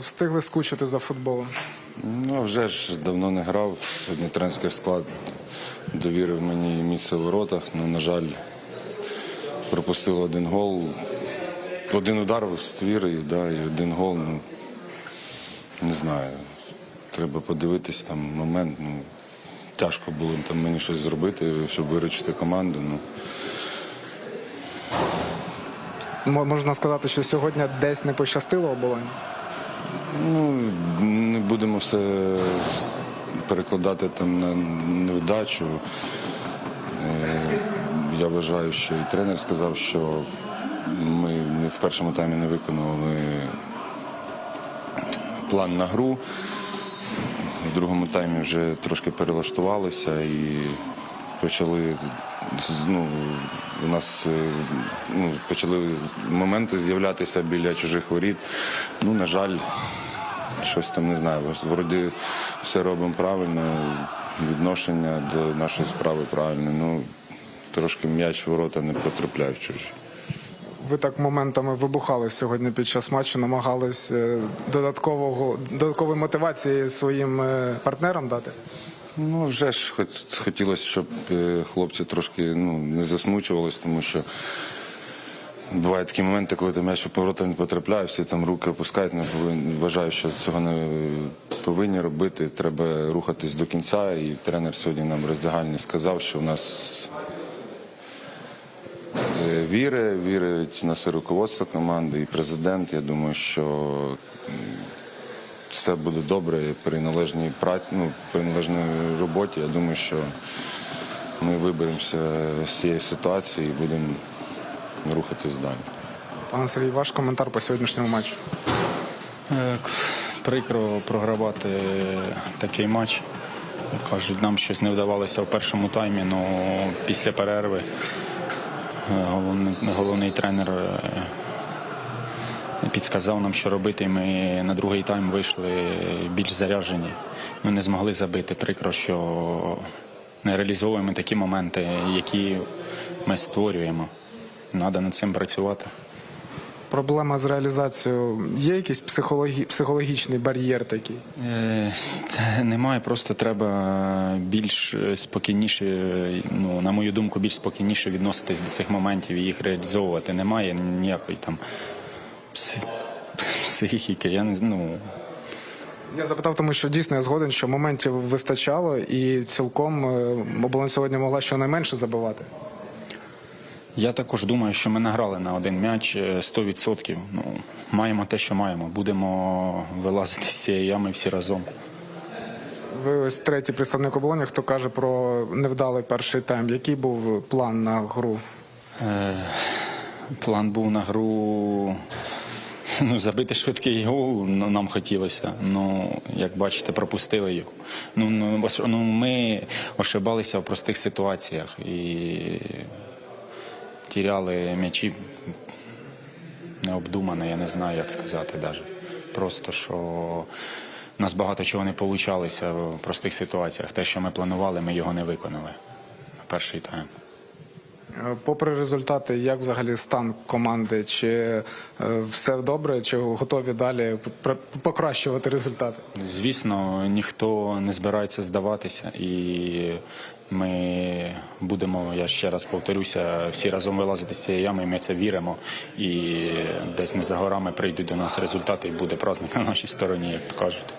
Встигли скучити за футболом. Ну, а вже ж давно не грав. Сьогодні тренерський склад довірив мені місце в воротах. Ну, на жаль, пропустили один гол. Один удар в ствір і, да, і один гол. Ну, не знаю. Треба подивитись там момент. Ну, тяжко було там мені щось зробити, щоб виручити команду. Ну, Можна сказати, що сьогодні десь не пощастило оболонь. Ну, не будемо все перекладати там на невдачу. Е, Я вважаю, що і тренер сказав, що ми в першому таймі не виконували план на гру. В другому таймі вже трошки перелаштувалися і почали ну, у нас е, ну, почали моменти з'являтися біля чужих воріт. Ну, на жаль, щось там не знаю. Вроді все робимо правильно, відношення до нашої справи правильне. Ну, трошки м'яч ворота не потрапляє в чужі. Ви так моментами вибухали сьогодні під час матчу, намагались е, додаткового додаткової мотивації своїм е, партнерам дати. Ну, вже ж хотілося, щоб е, хлопці трошки ну, не засмучувались, тому що бувають такі моменти, коли ти м'яч у поворота не потрапляє, всі там руки опускають, не повинні. Вважаю, що цього не повинні робити. Треба рухатись до кінця. І тренер сьогодні нам роздягальні сказав, що у нас е, віри, вірить в нас і руководство команди, і президент. Я думаю, що все буде добре при належній праці, ну, при належній роботі. Я думаю, що ми виберемося з цієї ситуації і будемо рухатись далі. Пане Сергій, ваш коментар по сьогоднішньому матчу. Е, Прикро програвати такий матч. Кажуть, нам щось не вдавалося в першому таймі, але після перерви е, головний, головний тренер е, підказав нам, що робити. і Ми на другий тайм вийшли більш заряджені. Ми не змогли забити. Прикро, що не реалізовуємо такі моменти, які ми створюємо. Треба над цим працювати. Проблема з реалізацією. Є якийсь психологі... психологічний бар'єр такий? Е, Немає, просто треба більш е, спокійніше, ну, на мою думку, більш спокійніше відноситись до цих моментів і їх реалізовувати. Немає ніякої там пси- психіки. Я не ну, Я запитав, тому що дійсно я згоден, що моментів вистачало, і цілком е, оболонь сьогодні могла щонайменше забивати. Я також думаю, що ми награли на один м'яч е, 100%. Ну, маємо те, що маємо. Будемо вилазити з цієї ями всі разом. Ви ось третій представник оболоні, хто каже про невдалий перший тайм. Який був план на гру? Е, План був на гру ну, забити швидкий гол ну, нам хотілося. Ну, як бачите, пропустили його. Ну, ну, ну, ми ошибалися в простих ситуаціях і тіряли м'ячі необдумано, я не знаю, як сказати навіть. Просто що у нас багато чого не вийшло в простих ситуаціях. Те, що ми планували, ми його не виконали на перший тайм. Е, Попри результати, як взагалі стан команди? Чи е, все добре, чи готові далі покращувати результати? Звісно, ніхто не збирається здаватися, і ми будемо, я ще раз повторюся, всі разом вилазити з цієї ями. і Ми це віримо. І десь не за горами прийдуть до нас результати, і буде праздник на нашій стороні, як то кажуть.